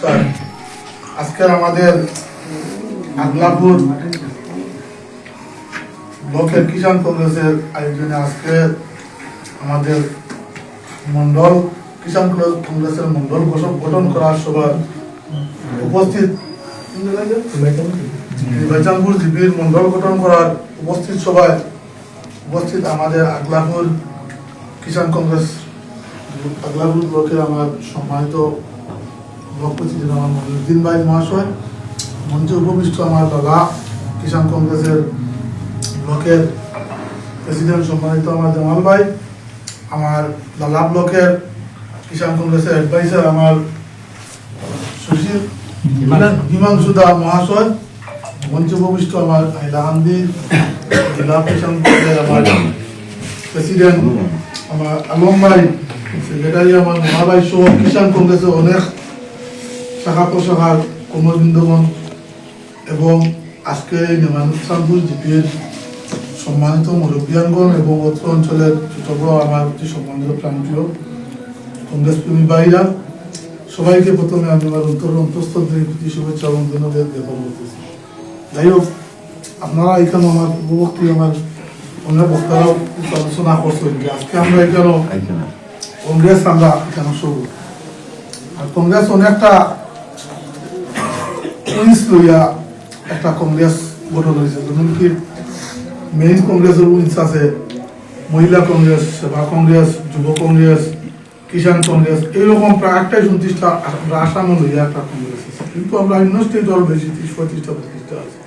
নমস্কার। আজকে আমাদের আগলাপুর ব্লকের কিষাণ কংগ্রেসের আয়োজনে আজকে আমাদের মন্ডল কিষাণ কংগ্রেসের মন্ডল গঠন- করার সভার উপস্থিত নির্বাচনপুর জিপির মন্ডল গঠন করার উপস্থিত সভায় উপস্থিত আমাদের আগলাপুর কিষাণ কংগ্রেস আগলাপুর ব্লকের আমার সম্মানিত ব্লক প্রেসিডেন্ট আমার মহিউদ্দিন ভাই মহাশয় মঞ্চে উপবিষ্ট আমার দাদা কিষাণ কংগ্রেসের ব্লকের প্রেসিডেন্ট সম্মানিত আমার জামাল ভাই আমার লালা ব্লকের কিষাণ কংগ্রেসের অ্যাডভাইসার আমার সুশীল হিমাংশু। দা মহাশয় মঞ্চে উপবিষ্ট আমার হাইলাকান্দি জেলা কিষাণ কংগ্রেসের আমার প্রেসিডেন্ট আমার আলম ভাই সেক্রেটারি আমার মহাভাই সহ কিষাণ কংগ্রেসের অনেক শাখা প্রশাখার কর্মবৃন্দগণ এবং আজকে এই নিমানসামপুর জিপির সম্মানিত মুরব্বিয়ানগণ এবং অত্র অঞ্চলের ছোট বড় আমার অতি সম্মানিত প্রাণপ্রিয় কংগ্রেস প্রেমী ভাইরা সবাইকে প্রথমে আমি আমার অন্তর অন্তঃস্থল থেকে প্রতি শুভেচ্ছা এবং ধন্যবাদ জ্ঞাপন করতেছি। যাই হোক আপনারা এখানে আমার পূর্ববর্তী আমার অন্য বক্তারাও আলোচনা করছেন যে আজকে আমরা এখানে কংগ্রেস আমরা এখানে শুরু। আর কংগ্রেস অনেকটা লইয়া একটা কংগ্রেস গঠন হয়েছে। মেইন কংগ্রেসের উইন্স আছে মহিলা কংগ্রেস, সেবা কংগ্রেস, যুব কংগ্রেস, কিষাণ কংগ্রেস, এইরকম প্রায় আমরা লইয়া একটা কংগ্রেস আছে। কিন্তু আমরা অন্য স্টেট আরও বেশি, ত্রিশ, পঁয়ত্রিশটা আছে।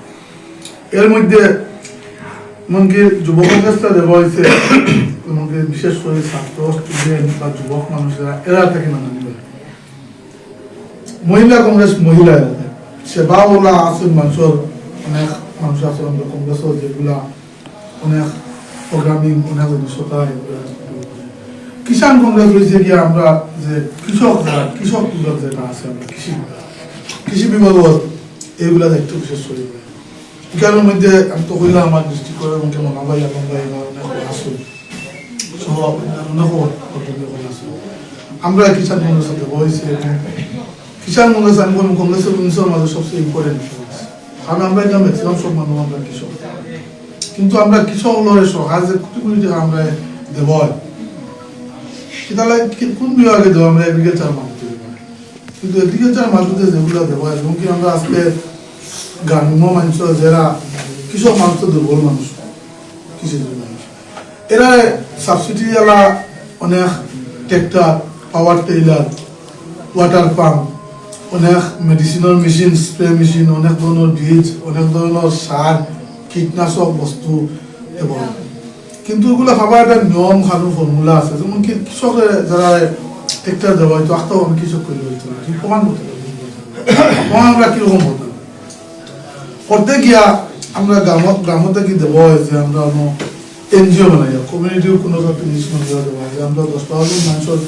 এর মধ্যে এমনকি যুব কংগ্রেসটা দেওয়া হয়েছে, এমনকি বিশেষ করে ছাত্র স্টুডেন্ট বা যুবক মানুষেরা, এরা থেকে মহিলা কংগ্রেস মহিলা সেবাওয়ালা আছে মানুষের অনেক মানুষ আছে আমাদের কংগ্রেসের যেগুলা অনেক প্রোগ্রামিং অনেক অভিজ্ঞতা কিষাণ কংগ্রেস হয়েছে গিয়ে আমরা যে কৃষক কৃষক বিভাগ যেটা আছে আমরা কৃষি কৃষি বিভাগত এইগুলা দায়িত্ব বিশেষ করে এখানের মধ্যে আমি তো কইলাম আমার ডিস্ট্রিক্ট করে এবং কেমন আবাই আলম অনেক অনেক আমরা কিষাণ কংগ্রেস সাথে বসেছি এবং কিষাণ কংগ্রেস আমি বলব কংগ্রেসের উনিশের মাঝে সবচেয়ে ইম্পর্টেন্ট কারণ আমরা এটা ম্যাক্সিমাম সব মানুষ আমরা কৃষক কিন্তু আমরা কৃষক লড়ে যে কোটি কোটি টাকা আমরা দেব সেটা কোন বিভাগে দেবো আমরা এগ্রিকালচার মাধ্যমে কিন্তু এগ্রিকালচার মাধ্যমে যেগুলো দেবো এবং কি আমরা আজকে গ্রাম্য মানুষ যারা কৃষক মানুষ দুর্বল মানুষ কৃষিজীবী মানুষ এরা সাবসিডি ওয়ালা অনেক tractor power tiller water pump অনেক মেডিসিনের মেশিন স্প্রে মেশিন অনেক ধরনের বীজ, অনেক ধরনের সার কীটনাশক বস্তু এবং কিন্তু এগুলো ভাবা একটা নিয়ম কানুন ফর্মুলা আছে। যেমন কৃষকের যারা ট্রেক্টর দেওয়া হয়তো আস্তেও আমি কৃষক করে হইতো না ঠিক প্রমাণ করতে প্রমাণ আমরা কীরকম হতো করতে গিয়া আমরা গ্রামত গ্রামতে কি দেবো যে আমরা এনজিও বানাই কমিউনিটিও কোনো একটা নিশ্চয় দেওয়া দেবো যে আমরা দশ বারো জন মানুষের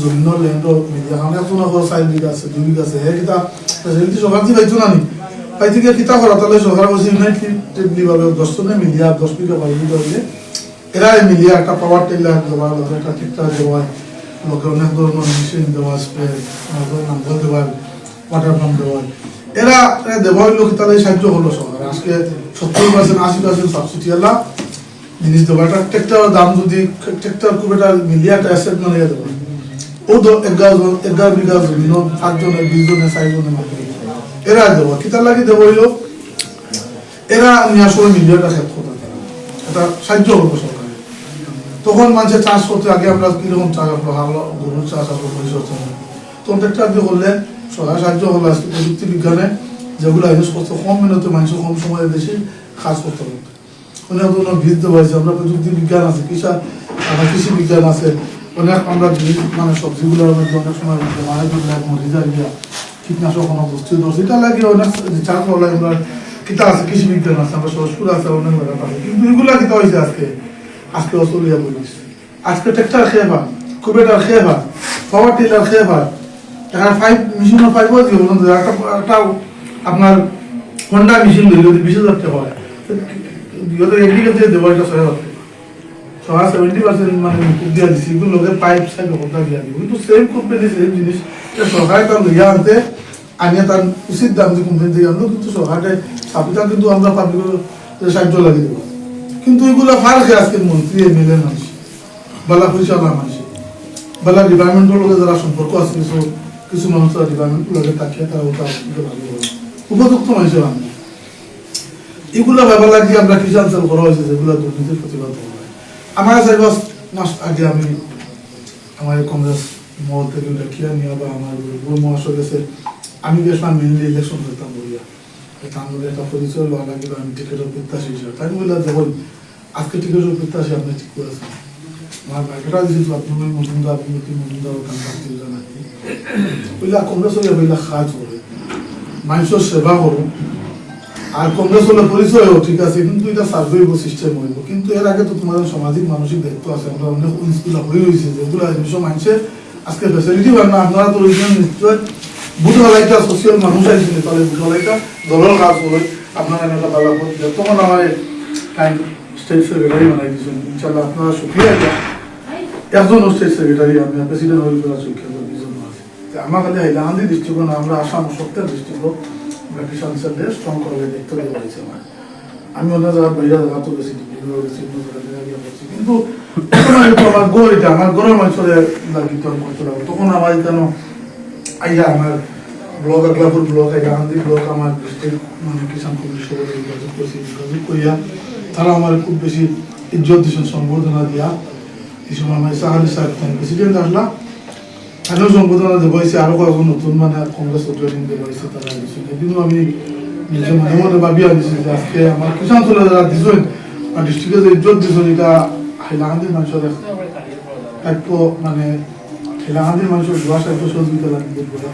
জমিনের ল্যান্ডর কারণে এখন এখন চার আছে, দুই বিঘা আছে। হে কিতা ফেসিলিটি সরকার দিয়ে পাইতো না নি পাইতে গিয়ে কিতা করা তাহলে সরকার বলছে ইউনাইটেডলি ভাবে দশ জনে মিলিয়া দশ বিঘা বারো বিঘা হইলে এরা মিলিয়া একটা পাওয়ার টেলার দেওয়া লোকের একটা ট্রেক্টর দেওয়া লোকের অনেক ধরনের মেশিন দেওয়া স্প্রে দেওয়া ওয়াটার পাম্প দেওয়া এরা দেওয়া তাহলে সাহায্য হলো আজকে সত্তর পার্সেন্ট আশি পার্সেন্ট সাবসিডি জিনিস দেবো। একটা ট্রেক্টরের দাম যদি ট্রেক্টর খুব একটা অ্যাসেট মানে দেবো। ও তো এগারো এগারো বিঘা জমি এরা দেবো, কিতার লাগি দেবো এরা আসলে ক্ষেত্র এটা সাহায্য করব সরকার। তখন মানুষের চাষ করতে আগে আমরা কীরকম চাষ হালো, গরুর চাষ তখন ট্রেক্টর দিয়ে করলে সাহায্য প্রযুক্তি বিজ্ঞানে, যেগুলো ইউজ করতে কম মিনিটে মানুষ কম সময়ে বেশি কাজ করতে পারবে অনেক বীজ দেওয়া হয়েছে, আমরা প্রযুক্তি বিজ্ঞান আছে, কৃষা কৃষি বিজ্ঞান আছে, অনেক আমরা মানে সবজিগুলোর মধ্যে অনেক সময় যায় গিয়া কীটনাশক কোনো বস্তু দোষ এটা লাগে অনেক চাষ করলে আমরা কিতা আছে, কৃষি বিজ্ঞান আছে, আমরা সরস্পুর আছে, অনেক ব্যাপার আছে কিন্তু এগুলা কিতা হয়েছে আজকে? আজকে অসুবিধা বলিস, আজকে ট্রেক্টর খেয়ে পান কুবেটার খেয়ে পান পাওয়ার টিলার খেয়ে পান এখানে ফাইভ মেশিনের ফাইভ হয়েছে একটা আপনার হন্ডা মেশিন যদি বিশ হাজার টাকা হয়। এটা ছয় হাজার। টাকা ছয় সেভেন্টি পার্সেন্ট মানে দিয়া কিন্তু লোকে পাইপ সাইড কথা দিয়া দিব। কিন্তু সেম কোম্পানি সেম জিনিস। সরকার তার লইয়া আনতে আনিয়ে তার উচিত দাম যে কোম্পানি থেকে আনলো কিন্তু সরকারে সাপিটা কিন্তু আমরা সাহায্য লাগিয়ে কিন্তু এগুলো ফার্কে আজকে মন্ত্রী এমএলএ মানুষ বালা পরিচালনা মানুষ বালা ডিপার্টমেন্টের লোকের যারা সম্পর্ক আছে, কিছু কিছু মানুষ ডিপার্টমেন্ট লোকে তাকিয়ে তারা উপযুক্ত মানুষের আমি এগুলো ব্যাপার লাগিয়ে আমরা কিষাণ সেল করা হয়েছে, যেগুলো দুর্নীতির প্রতিবাদ হয়। আমার চার পাঁচ মাস আগে আমি আমার কংগ্রেস মহল থেকে দেখিয়া নিয়ে বা আমার গুরু মহাশয় গেছে। আমি গেছিলাম মেনলি ইলেকশন করতাম বলিয়া। এটা আমাদের একটা পরিচয় লওয়া লাগবে আমি টিকিটের প্রত্যাশী হিসেবে। তাই বললাম দেখুন আজকে টিকিটের প্রত্যাশী আপনি ঠিক করেছেন। আমার ভাগ্যটা দিয়েছিল আপনার মজুমদার আপনি মজুমদার ওখান প্রার্থী জানাই বইলা কংগ্রেস বইলা সাহায্য করে। মানুষের সেবা করুন আর কংগ্রেস হলে পরিচয় ঠিক আছে, কিন্তু এটা সার্ভে হইব সিস্টেম হইব। কিন্তু এর আগে তো তোমাদের সামাজিক মানসিক দায়িত্ব আছে, আমরা অনেক স্কুল হয়ে রয়েছে যেগুলো জিনিস মানুষের আজকে ফেসিলিটি পান না, আপনারা তো রয়েছেন নিশ্চয়। বুধ হলাইটা সোশিয়াল মানুষ আইছিল তাহলে বুধ হলাইটা দলের কাজ করে আপনারা একটা ভালো করতে তখন আমার টাইম স্টেট সেক্রেটারি বানাই দিয়েছেন ইনশাল্লাহ আপনারা সুখী আছে একজন স্টেট সেক্রেটারি আমি প্রেসিডেন্ট হয়ে ফেলা সুখী আছে দুজন আছে। তো আমার খালি হাইলাকান্দি ডিস্ট্রিক্ট না, আমরা আসাম সপ্তাহ ডিস্ট্রিক্ট কিষাণ স্ট্রং করে দায়িত্ব দেওয়া হয়েছে আমার। আমি অন্য জায়গা জায়গা তো গেছি কিন্তু আমার গড় আমার গড়ের মানুষের লাগি তো করতে লাগবো তখন আমার কেন আইয়া আমার block Aglapur block Hailakandi block আমার ডিস্ট্রিক্ট মানে কিষাণ সাথে যোগাযোগ করছি যোগাযোগ করিয়া তারা আমার খুব বেশি ইজ্জত দিয়েছেন সম্বর্ধনা দিয়া। এই সময় আমার সাহালি সাহেব প্রেসিডেন্ট আসলা। আরও সম্বোধনা দেবো হয়েছে আরও কয়েকজন নতুন মানে কংগ্রেস জয়েনিং দেবো হয়েছে তারা দিয়েছে কিন্তু আমি নিজে মনে মনে ভাবিয়া দিছি যে আজকে আমার কিষাণ যারা দিছেন, আর ডিস্ট্রিক্টে যে ইজ্জত দিছেন, এটা হাইলাকান্দির মানুষের দায়িত্ব মানে হাইলাকান্দির মানুষের যুবা সাহিত্য সহযোগিতা লাগে বহুত বড়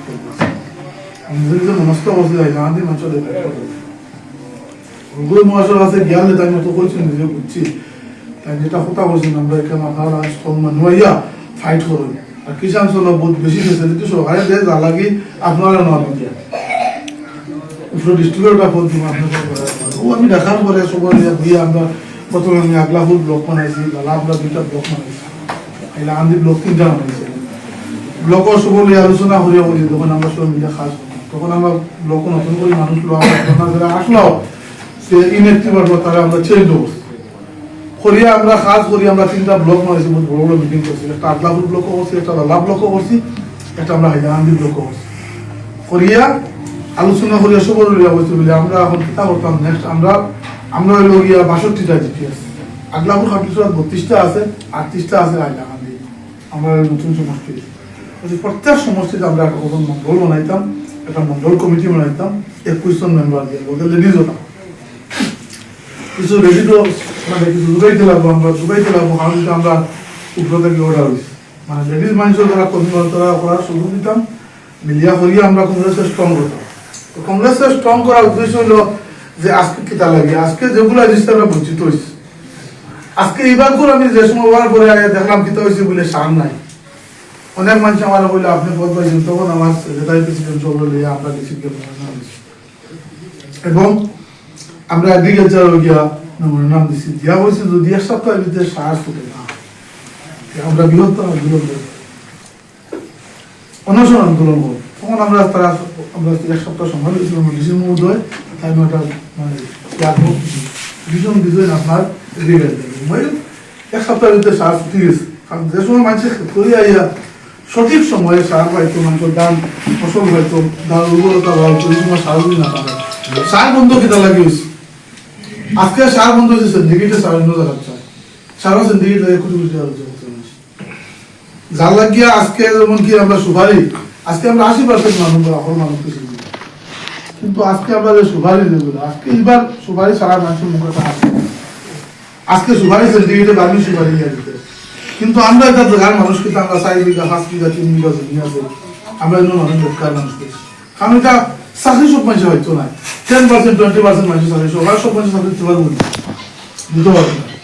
আমি নিজে নিজে মনস্থ করছি হাইলাকান্দির মানুষের গুরু মহাশয় আছে, জ্ঞান তাই মতো কইছি নিজে বুঝছি। তাই যেটা কথা বলছেন আমরা এখানে আপনারা স্ট্রং মানুষ হইয়া ফাইট করুন। আর কিষাণ চলো বহুত বেশি ফেসিলিটি সরকারে দেয় যা লাগি আপনারা নয় দিয়া। উপরে ডিস্ট্রিক্টের ওটা ফোন দিব ও আমি দেখার পরে সবার ইয়া দিয়ে আমরা প্রথমে আমি আগলাপুর ব্লক বানাইছি লালা আমরা দুইটা ব্লক বানাইছি। আন্দি ব্লক তিনটা বানাইছি। ব্লকর নিয়ে আলোচনা করিয়া বলি তখন আমরা সবাই মিলে খাস তখন আমরা ব্লক নতুন করে মানুষ লোক আসলো সে ইনএক্টিভ আসলো তারা আমরা চেঞ্জ করছি করিয়া আমরা কাজ করি আমরা তিনটা ব্লক বানাইছি বহুত বড় বড় মিটিং করছি। একটা আগলাপুর ব্লক করছি একটা লালা ব্লক করছি একটা আমরা হাইলাকান্দি ব্লক করছি। করিয়া আলোচনা করিয়া সবর লইয়া বলতে বলে আমরা এখন কিতা করতাম নেক্সট আমরা আমরা হইল গিয়া বাষট্টিটা জিপি আছে আগলাপুর খাটিসরাত বত্রিশটা আছে আটত্রিশটা আছে হাইলাকান্দি। আমরা নতুন সমষ্টি। বলছি, প্রত্যেক সমষ্টিতে আমরা একটা প্রথম মন্ডল বানাইতাম একটা মন্ডল কমিটি বানাইতাম একুশ জন মেম্বার দিয়ে বলতে লেডিজ হতাম। কিছু রেডিও মানে কিছু যোগাইতে লাগবো আমরা যোগাইতে লাগবো কারণ আমরা উপর থেকে অর্ডার হয়েছে মানে লেডিজ মানুষের যারা কর্মী তারা করার সুযোগ দিতাম, মিলিয়া করিয়া আমরা কংগ্রেসকে স্ট্রং করতাম। তো কংগ্রেসকে স্ট্রং করার উদ্দেশ্য হলো যে আজকে কিতা লাগে? আজকে যেগুলো জিনিস আমরা বঞ্চিত হয়েছি আজকে এইবার আমি যে সময় হওয়ার পরে দেখলাম কিতা হয়েছে বলে সার নাই। অনেক মানুষ আমার বললে, আপনি পদ পাইছেন তখন আমার সেক্রেটারি প্রেসিডেন্ট সব লইয়া আমরা দিছি। এবং আমরা এগ্রিকালচার গিয়া নাম দিছি। দিয়া হয়েছে যদি এক সপ্তাহের ভিতরে সার ফুটে না আমরা বৃহত্তর আন্দোলন অনশন আন্দোলন করব। তখন আমরা তারা আমরা এক সপ্তাহ সময় দিয়েছিলাম ডিসি মহোদয় তাই নয়টা মানে ভীষণ বিজয় আপনার এক সপ্তাহের ভিতরে সার ফুটে গেছে। কারণ যে সময় মানুষের আইয়া সঠিক সময়ে সার পাইতো, মানুষের ধান ফসল পাইতো ধান উর্বরতা বাড়াইতো, এই সময় না সার বন্ধ কিতা লাগে হয়েছে আজকে সার বন্ধ হয়েছে সিন্ডিকেটে সার অন্য জায়গা চায় সারা সিন্ডিকেট লাগে কোটি কোটি। যার লাগিয়া আজকে যেমন কি আমরা সুপারি, আজকে আমরা আশি পার্সেন্ট মানুষ অকল মানুষ। কিন্তু আজকে আমরা যে সুপারি যেগুলো আজকে এবার সুপারি সারা মানুষের মুখে আজকে সুপারি সিন্ডিকেটে বাড়ি সুপারি দিতে কিন্তু আমরা এটা জায়গার মানুষ কিন্তু আমরা চার বিঘা পাঁচ বিঘা তিন বিঘা জমি আছে আমরা এগুলো মানুষ, বেকার মানুষ পেয়েছি কারণ এটা চাকরি সব মানুষের হয়তো নাই। টেন পার্সেন্ট টোয়েন্টি পার্সেন্ট মানুষের চাকরি সবার সব মানুষের চাকরি দিতে পারব না দিতে পারব না